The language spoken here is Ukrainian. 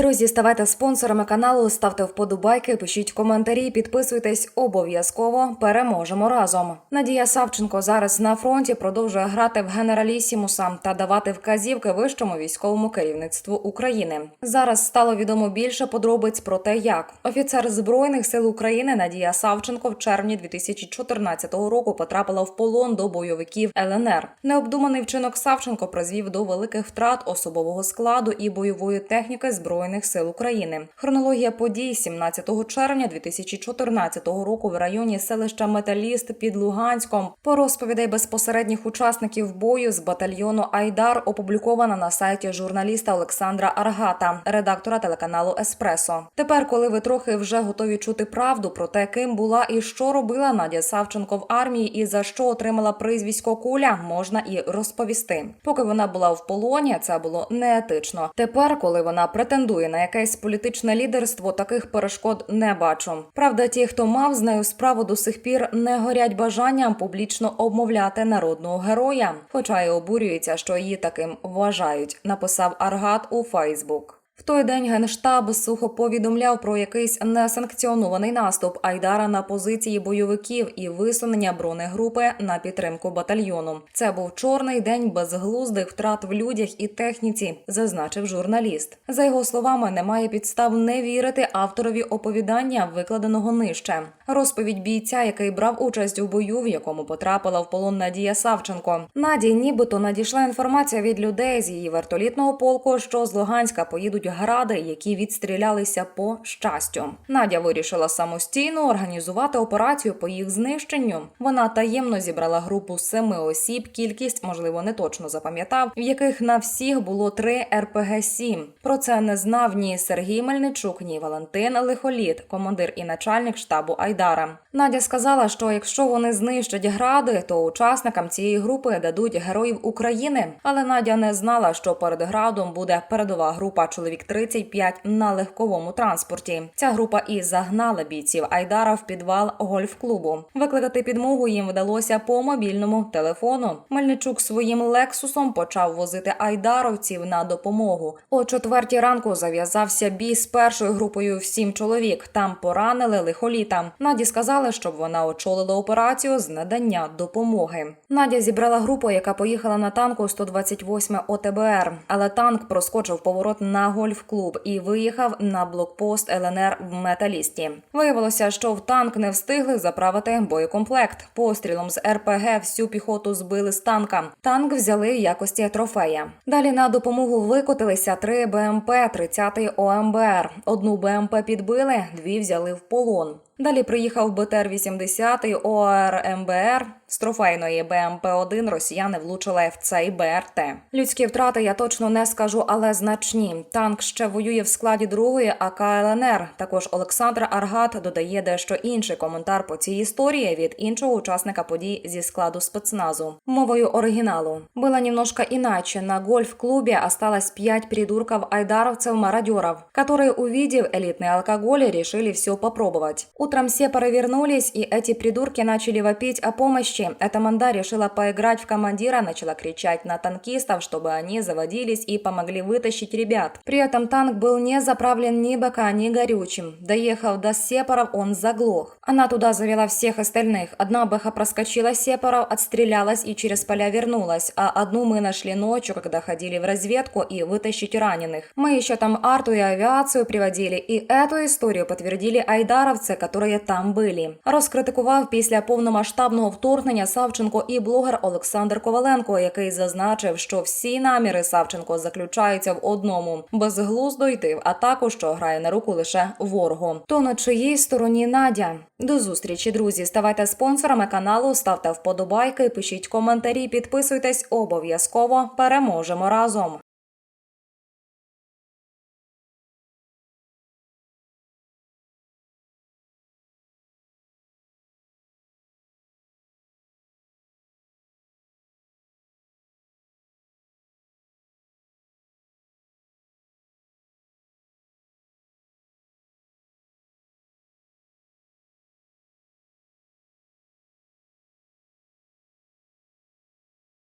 Друзі, ставайте спонсорами каналу, ставте вподобайки, пишіть коментарі, підписуйтесь обов'язково. Переможемо разом. Надія Савченко зараз на фронті продовжує грати в генералісімуса та давати вказівки вищому військовому керівництву України. Зараз стало відомо більше подробиць про те, як офіцер збройних сил України Надія Савченко в червні 2014 року потрапила в полон до бойовиків ЛНР. Необдуманий вчинок Савченко призвів до великих втрат особового складу і бойової техніки збройних сил України. Хронологія подій 17 червня 2014 року в районі селища Металіст під Луганськом по розповідей безпосередніх учасників бою з батальйону Айдар опублікована на сайті журналіста Олександра Аргата, редактора телеканалу Еспресо. Тепер, коли ви трохи вже готові чути правду про те, ким була і що робила Надя Савченко в армії, і за що отримала прізвисько куля, можна і розповісти. Поки вона була в полоні, це було неетично. Тепер, коли вона претендує на якесь політичне лідерство, таких перешкод не бачу. Правда, ті, хто мав з нею справу до сих пір, не горять бажанням публічно обмовляти народного героя, хоча й обурюється, що її таким вважають. Написав Аргат у Фейсбук. В той день генштаб сухо повідомляв про якийсь несанкціонований наступ Айдара на позиції бойовиків і висунення бронегрупи на підтримку батальйону. Це був чорний день безглуздих втрат в людях і техніці, зазначив журналіст. За його словами, немає підстав не вірити авторові оповідання, викладеного нижче. Розповідь бійця, який брав участь у бою, в якому потрапила в полон Надія Савченко. Наді, нібито надійшла інформація від людей з її вертолітного полку, що з Луганська поїдуть гради, які відстрілялися по щастю. Надя вирішила самостійно організувати операцію по їх знищенню. Вона таємно зібрала групу семи осіб. Кількість, можливо, не точно запам'ятав, в яких на всіх було три РПГ 7 Про це не знав ні Сергій Мельничук, ні Валентин Лихоліт, командир і начальник штабу Айдара. Надя сказала, що якщо вони знищать гради, то учасникам цієї групи дадуть героїв України. Але Надя не знала, що перед градом буде передова група чоловік 35 на легковому транспорті. Ця група і загнала бійців Айдара в підвал гольф-клубу. Викликати підмогу їм вдалося по мобільному телефону. Мельничук своїм лексусом почав возити айдаровців на допомогу. О четвертій ранку зав'язався бій з першою групою в сім чоловік. Там поранили лихоліта. Наді сказали, щоб вона очолила операцію з надання допомоги. Надя зібрала групу, яка поїхала на танку 128 ОТБР, але танк проскочив поворот на гольф-клуб і виїхав на блокпост ЛНР в металісті. Виявилося, що в танк не встигли заправити боєкомплект. Пострілом з РПГ всю піхоту збили з танка. Танк взяли в якості трофея. Далі на допомогу викотилися три БМП 30 ОМБР. Одну БМП підбили, дві взяли в полон. Далі приїхав БТР-80 ОРМБР. З трофейної БМП-1 росіяни влучили в цей БРТ. Людські втрати я точно не скажу, але значні. Танк ще воює в складі другої АК ЛНР. Також Олександр Аргат додає дещо інший коментар по цій історії від іншого учасника подій зі складу спецназу. Мовою оригіналу. Было немножко иначе. На гольф-клубе осталось пять придурков айдаровцев-мародеров, которые, увидев элитный алкоголь, решили все попробовать. Утром все перевернулись, и эти придурки начали вопить о помощи. Эта манда решила поиграть в командира, начала кричать на танкистов, чтобы они заводились и помогли вытащить ребят. При этом танк был не заправлен ни БК, ни горючим. Доехав до Сепаров, он заглох. Она туда завела всех остальных. Одна БХ проскочила Сепаров, отстрелялась и через поля вернулась, а одну мы нашли ночью, когда ходили в разведку и вытащить раненых. Мы еще там арту и авиацию приводили, и эту историю подтвердили айдаровцы, которые там были. Розкритикував після повномасштабного вторгнення Савченко і блогер Олександр Коваленко, який зазначив, що всі наміри Савченко заключаються в одному безглуздо йти в атаку, що грає на руку лише ворогу. То на чиїй стороні Надя? До зустрічі, друзі. Ставайте спонсорами каналу, ставте вподобайки, пишіть коментарі, підписуйтесь обов'язково. Переможемо разом.